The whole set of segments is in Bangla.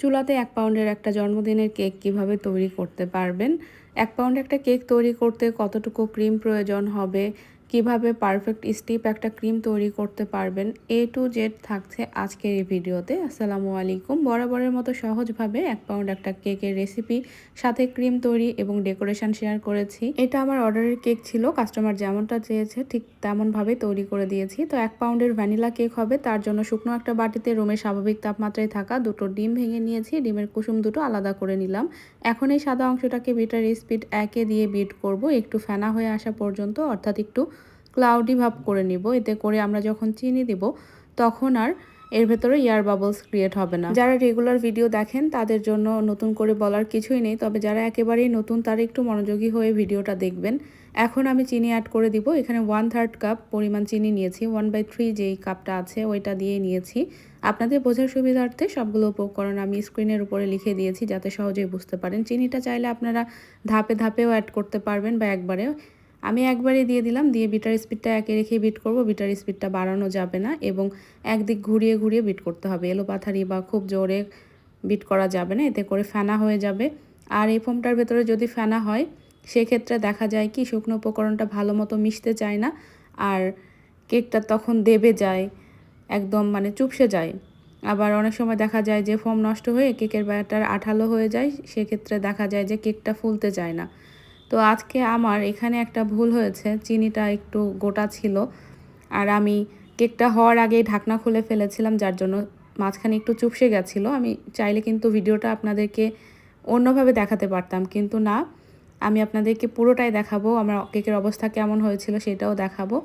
চুলাতে এক পাউন্ডের একটা জন্মদিনের কেক কীভাবে তৈরি করতে পারবেন? এক পাউন্ড একটা কেক তৈরি করতে কতটুকু ক্রিম প্রয়োজন হবে? কীভাবে পারফেক্ট স্টিপ একটা ক্রিম তৈরি করতে পারবেন এ টু জেড থাকছে আজকের এই ভিডিওতে। আসসালামু আলাইকুম। বরাবরের মতো সহজভাবে এক পাউন্ড একটা কেকের রেসিপি সাথে ক্রিম তৈরি এবং ডেকোরেশন শেয়ার করেছি। এটা আমার অর্ডারের কেক ছিল কাস্টমার যেমনটা চেয়েছে ঠিক তেমনভাবে তৈরি করে দিয়েছি। তো এক পাউন্ডের ভ্যানিলা কেক হবে, তার জন্য শুকনো একটা বাটিতে রুমের স্বাভাবিক তাপমাত্রায় থাকা দুটো ডিম ভেঙে নিয়েছি, ডিমের কুসুম দুটো আলাদা করে নিলাম। এখন এই সাদা অংশটাকে বিটার স্পিড একে দিয়ে বিট করব, একটু ফেনা হয়ে আসা পর্যন্ত, অর্থাৎ একটু ক্লাউডি ভাব করে নিব। এতে করে আমরা যখন চিনি দিব, তখন আর এর ভেতরে ইয়ার বাবলস ক্রিয়েট হবে না। যারা রেগুলার ভিডিও দেখেন, তাদের জন্য নতুন করে বলার কিছুই নেই। তবে যারা একেবারেই নতুন, তারা একটু মনোযোগী হয়ে ভিডিওটা দেখবেন। এখন আমি চিনি অ্যাড করে দিব। এখানে ওয়ান থার্ড কাপ পরিমাণ চিনি নিয়েছি। ওয়ান বাই থ্রি যেই কাপটা আছে, ওইটা দিয়ে নিয়েছি। আপনাদের বোঝার সুবিধার্থে সবগুলো উপকরণ আমি স্ক্রিনের উপরে লিখে দিয়েছি, যাতে সহজেই বুঝতে পারেন। চিনিটা চাইলে আপনারা ধাপে ধাপেও অ্যাড করতে পারবেন বা একবারে আমি একবারে দিয়ে দিলাম, দিয়ে বিটার স্পিডটা একে রেখে বিট করব, বিটার স্পিডটা বাড়ানো যাবে না এবং একদিক ঘুরিয়ে ঘুরিয়ে বিট করতে হবে। এলো পাথারি বা খুব জোরে বিট করা যাবে না, এতে করে ফেনা হয়ে যাবে। আর এই ফোমটার ভেতরে যদি ফেনা হয়, সেক্ষেত্রে দেখা যায় কি, শুকনো উপকরণটা ভালো মতো মিশতে চায় না আর কেকটা তখন দেবে যায়, একদম মানে চুপসে যায়। আবার অনেক সময় দেখা যায় যে ফোম নষ্ট হয়ে কেকের ব্যাটার আঠালো হয়ে যায়, সেক্ষেত্রে দেখা যায় যে কেকটা ফুলতে চায় না। তো আজকে আমার এখানে একটা ভুল হয়েছে, চিনিটা একটু গোটা ছিল আর আমি কেকটা হওয়ার আগেই ঢাকনা খুলে ফেলেছিলাম, যার জন্য মাঝখানে একটু চুপসে গেছিল। আমি চাইলে কিন্তু ভিডিওটা আপনাদেরকে অন্যভাবে দেখাতে পারতাম, কিন্তু না, আমি আপনাদেরকে পুরোটাই দেখাবো, আমার কেকের অবস্থা কেমন হয়েছিল সেটাও দেখাবো।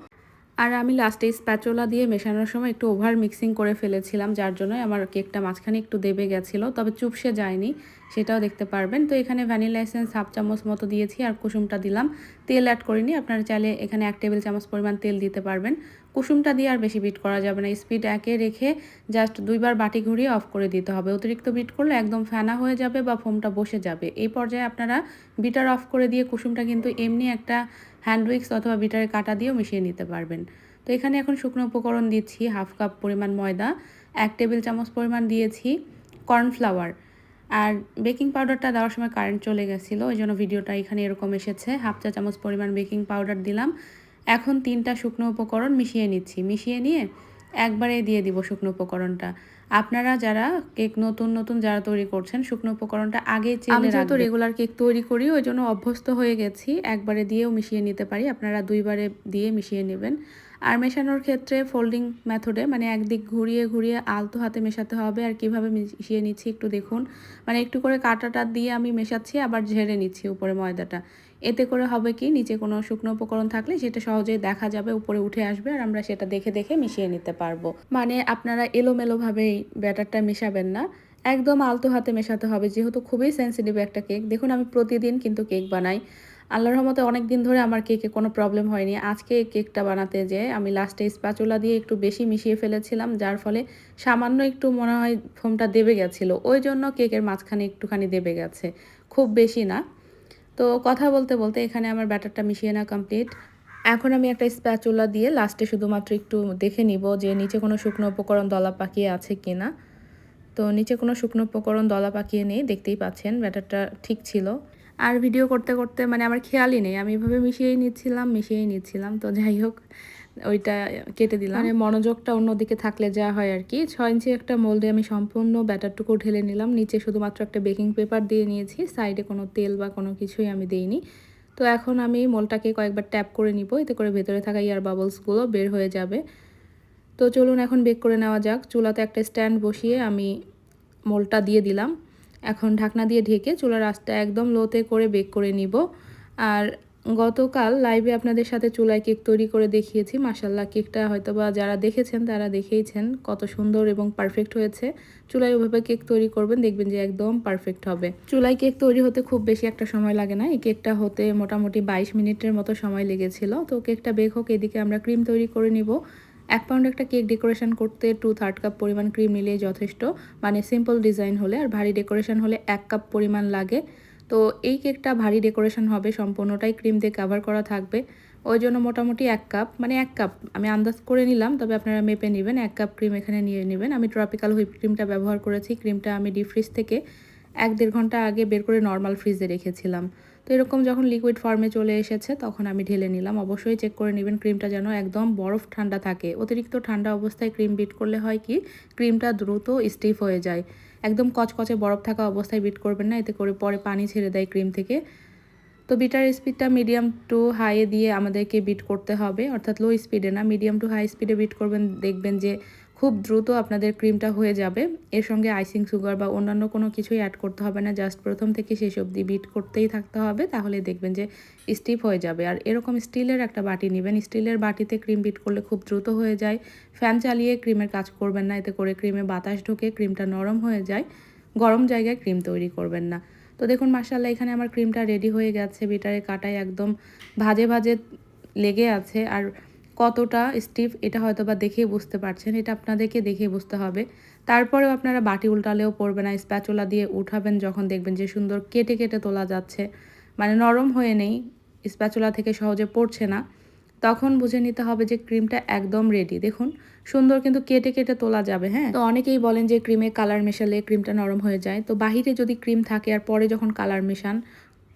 আর আমি লাস্টে স্প্যাচোলা দিয়ে মেশানোর সময় একটু ওভার মিক্সিং করে ফেলেছিলাম, যার জন্য আমার কেকটা মাঝখানে একটু দেবে গেছিল, তবে চুপসে যায়নি, সেটাও দেখতে পারবেন। তো এখানে ভ্যানিলা এসেন্স হাফ চামচ মতো দিয়েছি আর কুসুমটা দিলাম। তেল অ্যাড করিনি, আপনারা চাইলে এখানে এক টেবিল চামচ পরিমাণ তেল দিতে পারবেন। কুসুমটা দিয়ে আর বেশি বিট করা যাবে না স্পিড একে রেখে জাস্ট দুইবার বাটি ঘুরিয়ে অফ করে দিতে হবে। অতিরিক্ত বিট করলে একদম ফেনা হয়ে যাবে বা ফোমটা বসে যাবে। এই পর্যায়ে আপনারা বিটার অফ করে দিয়ে কুসুমটা কিন্তু এমনি একটা হ্যান্ড উইক্স অথবা বিটারের কাটা দিয়েও মিশিয়ে নিতে পারবেন। তো এখানে এখন শুকনো উপকরণ দিচ্ছি হাফ কাপ পরিমাণ ময়দা, এক টেবিল চামচ পরিমাণ দিয়েছি কর্নফ্লাওয়ার আর বেকিং পাউডারটা দেওয়ার সময় কারেন্ট চলে গেছিল, ওই জন্য ভিডিওটা এখানে এরকম এসেছে। হাফ চা চামচ পরিমাণ বেকিং পাউডার দিলাম। এখন তিনটা শুকনো উপকরণ মিশিয়ে নিচ্ছি। মিশিয়ে নিয়ে একবারে দিয়ে দিব শুকনো উপকরণটা। আপনারা যারা কেক নতুন নতুন যারা তৈরি করছেন শুকনো উপকরণটা আগে চেলে রাখবেন। তো রেগুলার কেক তৈরি করি ওই জন্য অভ্যস্ত হয়ে গেছি। একবারে দিয়েও মিশিয়ে নিতে পারি। আপনারা দুইবারে দিয়ে মিশিয়ে নেবেন। আর মেশানোর ক্ষেত্রে ফোল্ডিং মেথডে মানে একদিক ঘুরিয়ে ঘুরিয়ে আলতো হাতে মেশাতে হবে। আর কীভাবে মিশিয়ে নিচ্ছি একটু দেখুন। মানে একটু করে কাটাটা দিয়ে আমি মেশাচ্ছি আবার ঝেড়ে নিচ্ছি উপরে ময়দাটা। এতে করে হবে কি, নিচে কোনো শুকনো উপকরণ থাকলে সেটা সহজেই দেখা যাবে, উপরে উঠে আসবে আর আমরা সেটা দেখে দেখে মিশিয়ে নিতে পারব। মানে আপনারা এলোমেলোভাবেই ব্যাটারটা মেশাবেন না। একদম আলতো হাতে মেশাতে হবে, যেহেতু খুবই সেন্সিটিভ একটা কেক দেখুন, আমি প্রতিদিন কিন্তু কেক বানাই। আল্লাহর রহমতে অনেক দিন ধরে আমার কেকে কোনো প্রবলেম হয়নি। আজকে কেকটা বানাতে যে আমি লাস্টে স্প্যাচুলা দিয়ে একটু বেশি মিশিয়ে ফেলেছিলাম, যার ফলে সামান্য একটু মনে হয় ফোমটা দেবে গেছিল। ওই জন্য কেকের মাঝখানে একটুখানি দেবে গেছে। খুব বেশি না। তো কথা বলতে বলতে এখানে আমার ব্যাটারটা মিশিয়ে না কমপ্লিট এখন আমি একটা স্প্যাচুলা দিয়ে লাস্টে শুধুমাত্র একটু দেখে নিব যে নিচে কোনো শুকনো উপকরণ দলা পাকিয়ে আছে কি না তো নিচে কোনো শুকনো উপকরণ দলা পাকিয়ে নেই, দেখতেই পাচ্ছেন ব্যাটারটা ঠিক ছিল। আর ভিডিও করতে করতে মানে আমার খেয়ালই নেই, আমি এভাবে মিশিয়েই নিচ্ছিলাম মিশিয়েই নিচ্ছিলাম, তো যাই হোক। ওইটা কেটে দিলাম। মানে মনোযোগটা অন্যদিকে থাকলে যা হয় আর কি। ছয় ইঞ্চি একটা মোল্ডে আমি সম্পূর্ণ ব্যাটারটুকু ঢেলে নিলাম। নিচে শুধুমাত্র একটা বেকিং পেপার দিয়ে নিয়েছি। সাইডে কোনো তেল বা কোনো কিছুই আমি দিইনি। তো এখন আমি মোলটাকে কয়েকবার ট্যাপ করে নিব। এতে করে ভেতরে থাকা ইয়ার বাবলসগুলো বের হয়ে যাবে। তো চলুন এখন বেক করে নেওয়া যাক। চুলাতে একটা স্ট্যান্ড বসিয়ে আমি মোলটা দিয়ে দিলাম। এখন ঢাকনা দিয়ে ঢেকে চুলার আঁচটা একদম লোতে করে বেক করে নিব। আর গতকাল লাইভে আপনাদের সাথে চুলায় কেক তৈরি করে দেখিয়েছি। মাসাল্লাহ কেকটা হয়তো বা যারা দেখেছেন তারা দেখেইছেন কত সুন্দর এবং পারফেক্ট হয়েছে। চুলায় ওভাবে কেক তৈরি করবেন, দেখবেন যে একদম পারফেক্ট হবে। চুলায় কেক তৈরি হতে খুব বেশি একটা সময় লাগে না। এই কেকটা হতে মোটামুটি বাইশ মিনিটের মতো সময় লেগেছিল। তো কেকটা বেক হোক, এদিকে আমরা ক্রিম তৈরি করে নিব। এক পাউন্ড একটা কেক ডেকোরেশন করতে টু থার্ড কাপ পরিমাণ ক্রিম নিলেই যথেষ্ট। মানে সিম্পল ডিজাইন হলে আর ভারী ডেকোরেশন হলে এক কাপ পরিমাণ লাগে। তো এই কেকটা ভারী ডেকোরেশন হবে, সম্পূর্ণটাই ক্রিম দিয়ে কাভার করা থাকবে। ওই জন্য মোটামুটি এক কাপ মানে এক কাপ আমি আন্দাজ করে নিলাম, তবে আপনারা মেপে নেবেন, এক কাপ ক্রিম এখানে নিয়ে নেবেন। আমি ট্রপিক্যাল হুইপ ক্রিমটা ব্যবহার করেছি ক্রিমটা আমি ডিপ ফ্রিজ থেকে এক দেড় ঘণ্টা আগে বের করে নর্মাল ফ্রিজে রেখেছিলাম। তো এরকম যখন লিকুইড ফর্মে চলে এসেছে, তখন আমি ঢেলে নিলাম। অবশ্যই চেক করে নেবেন ক্রিমটা যেন একদম বরফ ঠান্ডা থাকে। অতিরিক্ত ঠান্ডা অবস্থায় ক্রিম বিট করলে হয় কি ক্রিমটা দ্রুত স্টিফ হয়ে যায়। একদম কচকচে বরফ থাকা অবস্থায় বিট করবেন না, এতে করে পরে পানি ছেড়ে দেয় ক্রিম থেকে। তো বিটার স্পিডটা মিডিয়াম টু হাইয়ে দিয়ে আমাদেরকে বিট করতে হবে, অর্থাৎ লো স্পিডে না মিডিয়াম টু হাই স্পিডে বিট করবেন, দেখবেন যে খুব দ্রুত আপনাদের ক্রিমটা হয়ে যাবে। এর সঙ্গে আইসিং সুগার বা অন্যান্য কোনো কিছুই অ্যাড করতে হবে না। জাস্ট প্রথম থেকে শেষ অবধি বিট করতেই থাকতে হবে, তাহলে দেখবেন যে স্টিফ হয়ে যাবে। আর এরকম স্টিলের একটা বাটি নেবেন। স্টিলের বাটিতে ক্রিম বিট করলে খুব দ্রুত হয়ে যায়। ফ্যান চালিয়ে ক্রিমের কাজ করবেন না, এতে করে ক্রিমে বাতাস ঢোকে ক্রিমটা নরম হয়ে যায়। গরম জায়গায় ক্রিম তৈরি করবেন না। তো দেখুন মার্শাল্লাহ এখানে আমার ক্রিমটা রেডি হয়ে গেছে। বিটারে কাটায় একদম ভাজে ভাজে লেগে আছে। আর কতটা স্টিফ এটা হয়তো বা দেখেই বুঝতে পারছেন, এটা আপনাদেরকে দেখেই বুঝতে হবে। তারপরেও আপনারা বাটি উল্টালেও পড়বে না, স্প্যাচুলা দিয়ে উঠাবেন যখন দেখবেন যে সুন্দর কেটে কেটে তোলা যাচ্ছে। মানে নরম হয়ে নেই, স্প্যাচুলা থেকে সহজে পড়ছে না। তখন বুঝে নিতে হবে যে ক্রিমটা একদম রেডি দেখুন, সুন্দর কিন্তু কেটে কেটে তোলা যাবে হ্যাঁ? তো অনেকেই বলেন যে ক্রিমে কালার মেশালে ক্রিমটা নরম হয়ে যায়। তো বাহিরে যদি ক্রিম থাকে আর পরে যখন কালার মেশান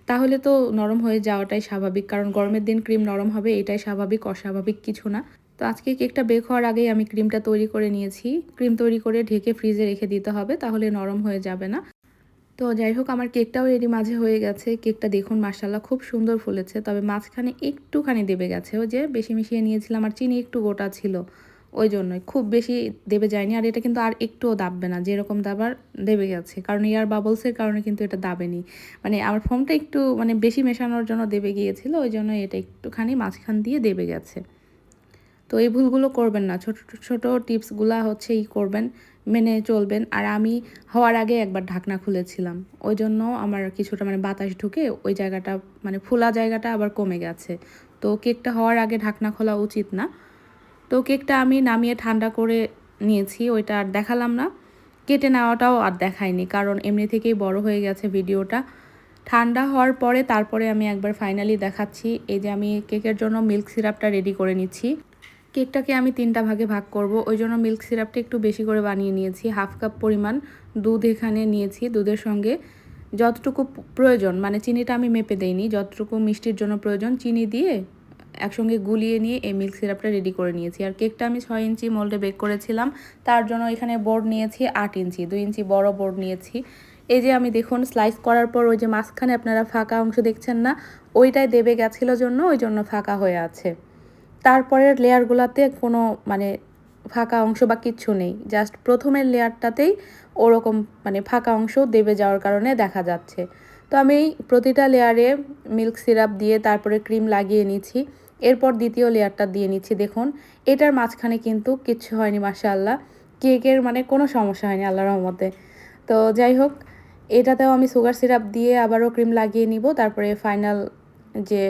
তাহলে তো নরম হয়ে যাওয়াটাই স্বাভাবিক, কারণ গরমের দিন ক্রিম নরম হবে, এটাই স্বাভাবিক, অস্বাভাবিক কিছু না। তো আজকে কেকটা বেক হওয়ার আগেই আমি ক্রিমটা তৈরি করে নিয়েছি। ক্রিম তৈরি করে ঢেকে ফ্রিজে রেখে দিতে হবে, তাহলে নরম হয়ে যাবে না। তো যাই হোক, আমার কেকটাও রেডি, মাঝে হয়ে গেছে। কেকটা দেখুন মার্শাল্লাহ খুব সুন্দর ফুলেছে, তবে মাঝখানে একটুখানি দেবে গেছে। ও যে বেশি মিশিয়ে নিয়েছিলাম, আর চিনি একটু গোটা ছিল। ওই জন্যই। খুব বেশি দেবে যায়নি আর এটা কিন্তু আর একটুও দাববে না, যেরকম দাবার দেবে গেছে। কারণ ইয়ার বাবলসের কারণে কিন্তু এটা দাবেনি। মানে আমার ফোমটা একটু মানে বেশি মেশানোর জন্য দেবে গিয়েছিল, ওই জন্য এটা একটুখানি মাঝখান দিয়ে দেবে গেছে। তো এই ভুলগুলো করবেন না ছোট ছোট টিপসগুলো হচ্ছে ই করবেন, মেনে চলবেন। আর আমি হওয়ার আগে একবার ঢাকনা খুলেছিলাম, ওই জন্য আমার কিছুটা মানে বাতাস ঢুকে ওই জায়গাটা মানে ফোলা জায়গাটা আবার কমে গেছে। তো কেকটা হওয়ার আগে ঢাকনা খোলা উচিত না। তো কেকটা আমি নামিয়ে ঠান্ডা করে নিয়েছি, ওইটা আর দেখালাম না। কেটে নেওয়াটাও আর দেখায়নি কারণ এমনি থেকেই বড় হয়ে গেছে ভিডিওটা। ঠান্ডা হওয়ার পরে তারপরে আমি একবার ফাইনালি দেখাচ্ছি, এই যে আমি কেকের জন্য মিল্ক সিরাপটা রেডি করে নিচ্ছি। কেকটাকে আমি তিনটা ভাগে ভাগ করব, ওই জন্য মিল্ক সিরাপটা একটু বেশি করে বানিয়ে নিয়েছি, হাফ কাপ পরিমাণ দুধ এখানে নিয়েছি দুধের সঙ্গে। যতটুকু প্রয়োজন মানে চিনিটা আমি মেপে দেইনি, যতটুকু মিষ্টির জন্য প্রয়োজন, চিনি দিয়ে একসঙ্গে গুলিয়ে নিয়ে এই মিল্ক সিরাপটা রেডি করে নিয়েছি। আর কেকটা আমি ছয় ইঞ্চি মোল্ডে বেক করেছিলাম। তার জন্য এখানে বোর্ড নিয়েছি আট ইঞ্চি, দুই ইঞ্চি বড় বোর্ড নিয়েছি। এই যে আমি দেখুন স্লাইস করার পর ওই যে মাঝখানে আপনারা ফাঁকা অংশ দেখছেন না, ওইটাই দেবে গেছিল জন্য, ওই জন্য ফাঁকা হয়ে আছে। তারপরের লেয়ারগুলোতে কোনো মানে ফাঁকা অংশ বা কিচ্ছু নেই। জাস্ট প্রথমের লেয়ারটাতেই ওরকম মানে ফাঁকা অংশ দেবে যাওয়ার কারণে দেখা যাচ্ছে। তো আমি প্রতিটা লেয়ারে মিল্ক সিরাপ দিয়ে তারপরে ক্রিম লাগিয়ে নিচ্ছি। এরপর দ্বিতীয় লেয়ারটা দিয়ে নিচ্ছি দেখুন। এটার মাঝখানে কিন্তু কিচ্ছু হয়নি মাসাল্লাহ কেকের মানে কোনো সমস্যা হয়নি আল্লাহ রহমতে। তো যাই হোক এটাতেও আমি সুগার সিরাপ দিয়ে আবারও ক্রিম লাগিয়ে নিব। তারপরে ফাইনাল যে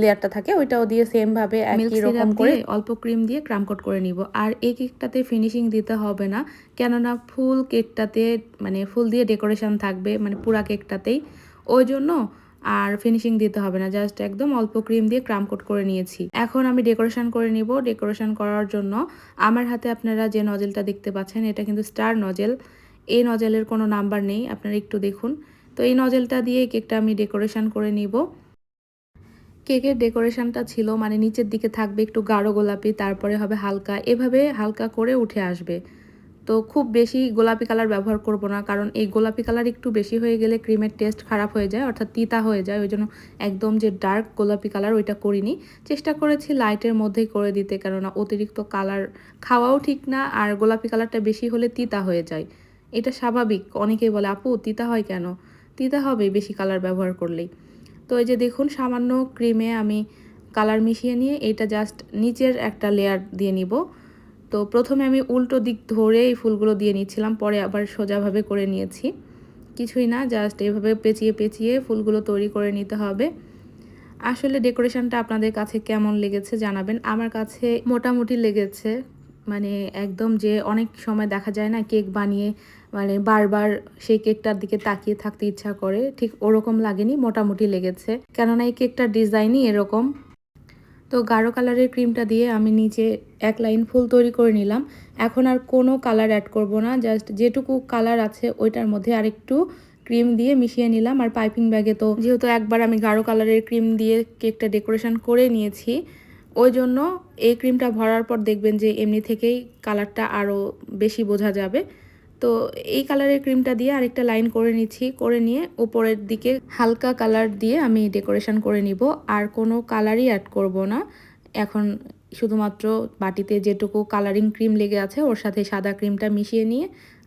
লেয়ারটা থাকে ওইটাও দিয়ে সেমভাবে একই রকম করে অল্প ক্রিম দিয়ে ক্রামকোট করে নিব। আর এই কেকটাতে ফিনিশিং দিতে হবে না। কেননা ফুল কেকটাতে মানে ফুল দিয়ে ডেকোরেশন থাকবে মানে পুরা কেকটাতেই। ওই জন্য আর ফিনিশিং দিতে হবে না। জাস্ট একদম অল্প ক্রিম দিয়ে ক্রাম কোট করে নিয়েছি। এখন আমি ডেকোরেশন করে নিব। ডেকোরেশন করার জন্য আমার হাতে আপনারা যে নজেলটা দেখতে পাচ্ছেন, এটা কিন্তু স্টার নজেল এই নজেলের কোনো নাম্বার নেই, আপনারা একটু দেখুন। তো এই নজেলটা দিয়ে কেকটা আমি ডেকোরেশন করে নিব। কেকের ডেকোরেশনটা ছিল মানে নিচের দিকে থাকবে একটু গাঢ় গোলাপি, তারপরে হবে হালকা। এভাবে হালকা করে উঠে আসবে। তো খুব বেশি গোলাপি কালার ব্যবহার করব না, কারণ এই গোলাপি কালার একটু বেশি হয়ে গেলে ক্রিমের টেস্ট খারাপ হয়ে যায়, অর্থাৎ তিতা হয়ে যায়, ওই জন্য একদম যে ডার্ক গোলাপি কালার ওইটা করিনি। চেষ্টা করেছি লাইটের মধ্যেই করে দিতে, কেননা অতিরিক্ত কালার খাওয়াও ঠিক না, আর গোলাপি কালারটা বেশি হলে তিতা হয়ে যায়। এটা স্বাভাবিক, অনেকেই বলে, আপু, তিতা হয় কেন? তিতা হবে বেশি কালার ব্যবহার করলেই। তো এই যে দেখুন, সামান্য ক্রিমে আমি কালার মিশিয়ে নিয়ে এটা জাস্ট নিচের একটা লেয়ার দিয়ে নিব। তো প্রথমে আমি উল্টো দিক ধরে এই ফুলগুলো দিয়ে নিচ্ছিলাম, পরে আবার সোজাভাবে করে নিয়েছি। কিছুই না জাস্ট এভাবে পেঁচিয়ে পেঁচিয়ে ফুলগুলো তৈরি করে নিতে হবে। আসলে ডেকোরেশনটা আপনাদের কাছে কেমন লেগেছে জানাবেন। আমার কাছে মোটামুটি লেগেছে মানে একদম যে অনেক সময় দেখা যায় না, কেক বানিয়ে মানে বারবার সেই কেকটার দিকে তাকিয়ে থাকতে ইচ্ছা করে, ঠিক ওরকম লাগেনি, মোটামুটি লেগেছে। কেননা এই কেকটার ডিজাইনই এরকম। তো গাঢ় কালারের ক্রিমটা দিয়ে আমি নিচে এক লাইন ফুল তৈরি করে নিলাম। এখন আর কোনো কালার অ্যাড করব না জাস্ট যেটুকু কালার আছে ওইটার মধ্যে আরেকটু ক্রিম দিয়ে মিশিয়ে নিলাম। আর পাইপিং ব্যাগে তো যেহেতু একবার আমি গাঢ় কালারের ক্রিম দিয়ে কেকটা ডেকোরেশন করে নিয়েছি, ওই জন্য এই ক্রিমটা ভরার পর দেখবেন যে এমনি থেকেই কালারটা আরও বেশি বোঝা যাবে। তো এই কালারের ক্রিমটা দিয়ে আরেকটা লাইন করে নিচ্ছি। করে নিয়ে উপরের দিকে হালকা কালার দিয়ে আমি ডেকোরেশন করে নিব। আর কোনো কালারই অ্যাড করব না। এখন শুধুমাত্র বাটিতে যেটুকু কালারিং ক্রিম লেগে আছে, ওর সাথে সাদা ক্রিমটা মিশিয়ে নিয়ে,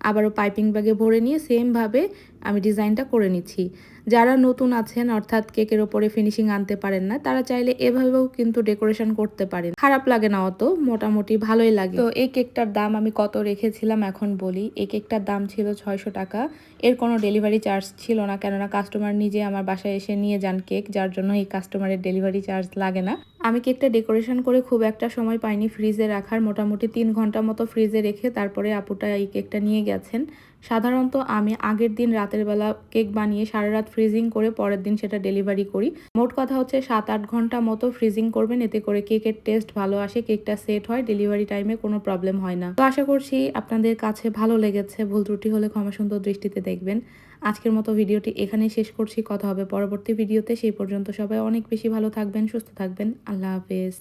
আবারও পাইপিং ব্যাগে ভরে নিয়ে সেমভাবে আমি ডিজাইনটা করে নিচ্ছি। যারা নতুন আছেন অর্থাৎ কেকের ওপরে ফিনিশিং আনতে পারেন না তারা চাইলে এভাবেও কিন্তু ডেকোরেশন করতে পারেন। খারাপ লাগে না অত মোটামুটি ভালোই লাগে। তো এই কেকটার দাম আমি কত রেখেছিলাম এখন বলি। এই কেকটার দাম ছিল ছয়শো টাকা। এর কোনো ডেলিভারি চার্জ ছিল না কেননা কাস্টমার নিজে আমার বাসায় এসে নিয়ে যান কেক যার জন্য এই কাস্টমারের ডেলিভারি চার্জ লাগে না। আমি কেকটা ডেকোরেশন করে খুব একটা সময় পাইনি ফ্রিজে রাখার। মোটামুটি তিন ঘণ্টা মতো ফ্রিজে রেখে তারপরে আপুটা এই কেকটা নিয়ে গেছেন। সাধারণত আমি আগের দিন রাতের বেলা কেক বানিয়ে সারা রাত ফ্রিজিং করে পরের দিন সেটা ডেলিভারি করি। মোট কথা হচ্ছে সাত আট ঘণ্টা মতো ফ্রিজিং করবেন, এতে করে কেকের টেস্ট ভালো আসে, কেকটা সেট হয় ডেলিভারি টাইমে কোনো প্রবলেম হয় না। তো আশা করছি আপনাদের কাছে ভালো লেগেছে, ভুল ত্রুটি হলে ক্ষমা সুন্দর দৃষ্টিতে দেখবেন। আজকের মতো ভিডিওটি এখানেই শেষ করছি, কথা হবে পরবর্তী ভিডিওতে, সেই পর্যন্ত সবাই অনেক বেশি ভালো থাকবেন, সুস্থ থাকবেন, আল্লাহ হাফেজ।